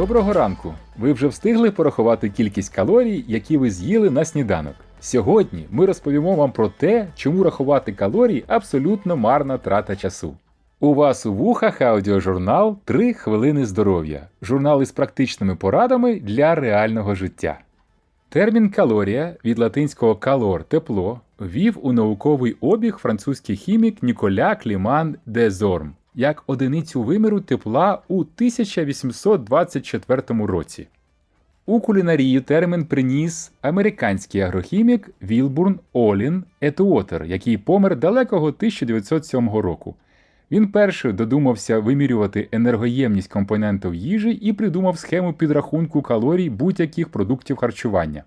Доброго ранку! Ви вже встигли порахувати кількість калорій, які ви з'їли на сніданок. Сьогодні ми розповімо вам про те, чому рахувати калорії абсолютно марна трата часу. У вас у вухах аудіожурнал «3 хвилини здоров'я. Журнал із практичними порадами для реального життя. Термін калорія від латинського калор тепло ввів у науковий обіг французький хімік Ніколя Кліман де Зорм як одиницю виміру тепла у 1824 році. У кулінарію термін приніс американський агрохімік Вілбурн Олін Етуотер, який помер далекого 1907 року. Він перший додумався вимірювати енергоємність компонентів їжі і придумав схему підрахунку калорій будь-яких продуктів харчування.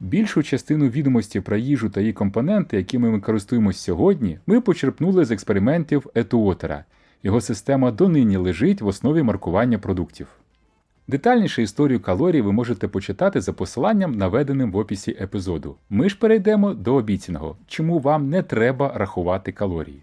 Більшу частину відомості про їжу та її компоненти, якими ми користуємося сьогодні, ми почерпнули з експериментів Етуотера. Його система донині лежить в основі маркування продуктів. Детальніше історію калорій ви можете почитати за посиланням, наведеним в описі епізоду. Ми ж перейдемо до обіцяного, чому вам не треба рахувати калорії.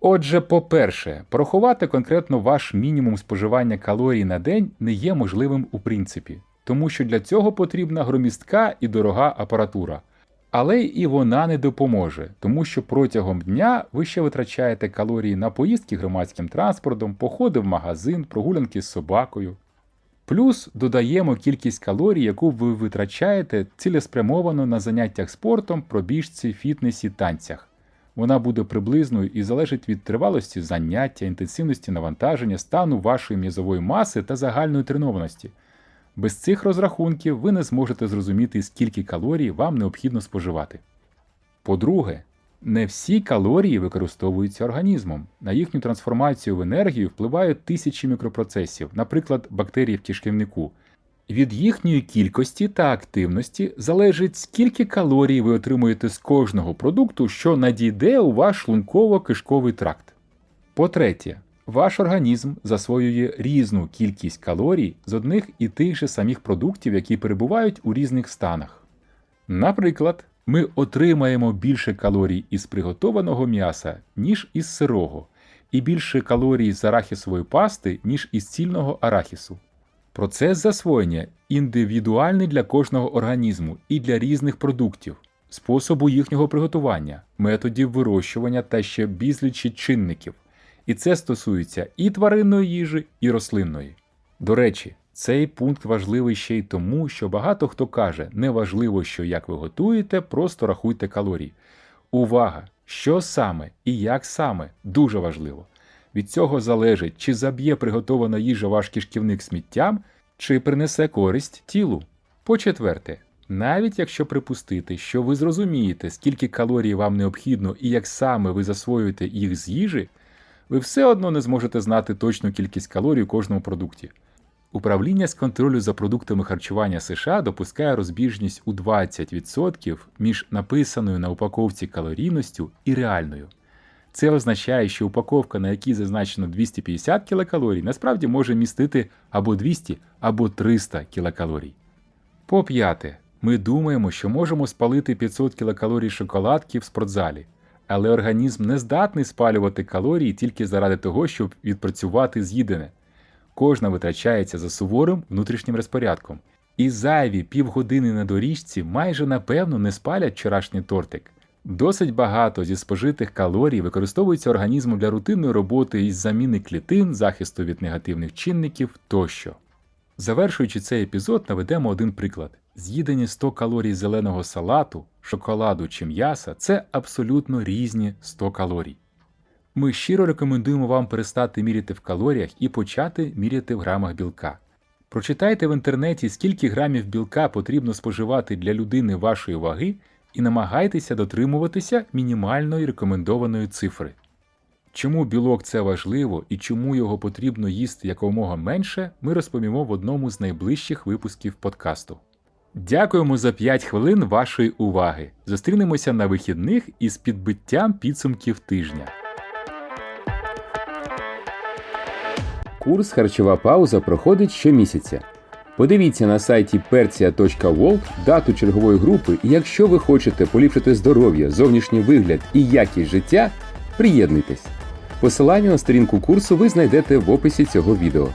Отже, по-перше, порахувати конкретно ваш мінімум споживання калорій на день не є можливим у принципі, тому що для цього потрібна громістка і дорога апаратура. Але і вона не допоможе, тому що протягом дня ви ще витрачаєте калорії на поїздки громадським транспортом, походи в магазин, прогулянки з собакою. Плюс додаємо кількість калорій, яку ви витрачаєте цілеспрямовано на заняттях спортом, пробіжці, фітнесі, танцях. Вона буде приблизною і залежить від тривалості заняття, інтенсивності навантаження, стану вашої м'язової маси та загальної тренованості. Без цих розрахунків ви не зможете зрозуміти, скільки калорій вам необхідно споживати. По-друге, не всі калорії використовуються організмом. На їхню трансформацію в енергію впливають тисячі мікропроцесів, наприклад, бактерії в кишківнику. Від їхньої кількості та активності залежить, скільки калорій ви отримуєте з кожного продукту, що надійде у ваш шлунково-кишковий тракт. По-третє, ваш організм засвоює різну кількість калорій з одних і тих же самих продуктів, які перебувають у різних станах. Наприклад, ми отримаємо більше калорій із приготованого м'яса, ніж із сирого, і більше калорій з арахісової пасти, ніж із цільного арахісу. Процес засвоєння індивідуальний для кожного організму і для різних продуктів, способу їхнього приготування, методів вирощування та ще безлічі чинників. І це стосується і тваринної їжі, і рослинної. До речі, цей пункт важливий ще й тому, що багато хто каже, не важливо, що як ви готуєте, просто рахуйте калорії. Увага! Що саме і як саме дуже важливо. Від цього залежить, чи заб'є приготована їжа ваш кишківник сміттям, чи принесе користь тілу. По-четверте, навіть якщо припустити, що ви зрозумієте, скільки калорій вам необхідно і як саме ви засвоюєте їх з їжі, ви все одно не зможете знати точну кількість калорій у кожному продукті. Управління з контролю за продуктами харчування США допускає розбіжність у 20% між написаною на упаковці калорійністю і реальною. Це означає, що упаковка, на якій зазначено 250 кілокалорій, насправді може містити або 200, або 300 кілокалорій. По п'яте, ми думаємо, що можемо спалити 500 кілокалорій шоколадки в спортзалі, але організм не здатний спалювати калорії тільки заради того, щоб відпрацювати з'їдене. Кожна витрачається за суворим внутрішнім розпорядком. І зайві півгодини на доріжці майже напевно не спалять вчорашній тортик. Досить багато зі спожитих калорій використовується організмом для рутинної роботи із заміни клітин, захисту від негативних чинників тощо. Завершуючи цей епізод, наведемо один приклад: з'їдені 100 калорій зеленого салату, шоколаду чи м'яса це абсолютно різні 100 калорій. Ми щиро рекомендуємо вам перестати міряти в калоріях і почати міряти в грамах білка. Прочитайте в інтернеті, скільки грамів білка потрібно споживати для людини вашої ваги, і намагайтеся дотримуватися мінімальної рекомендованої цифри. Чому білок це важливо і чому його потрібно їсти якомога менше, ми розповімо в одному з найближчих випусків подкасту. Дякуємо за 5 хвилин вашої уваги. Зустрінемося на вихідних із підбиттям підсумків тижня. Курс Харчова пауза проходить щомісяця. Подивіться на сайті percia.world дату чергової групи, і якщо ви хочете поліпшити здоров'я, зовнішній вигляд і якість життя, приєднуйтесь. Посилання на сторінку курсу ви знайдете в описі цього відео.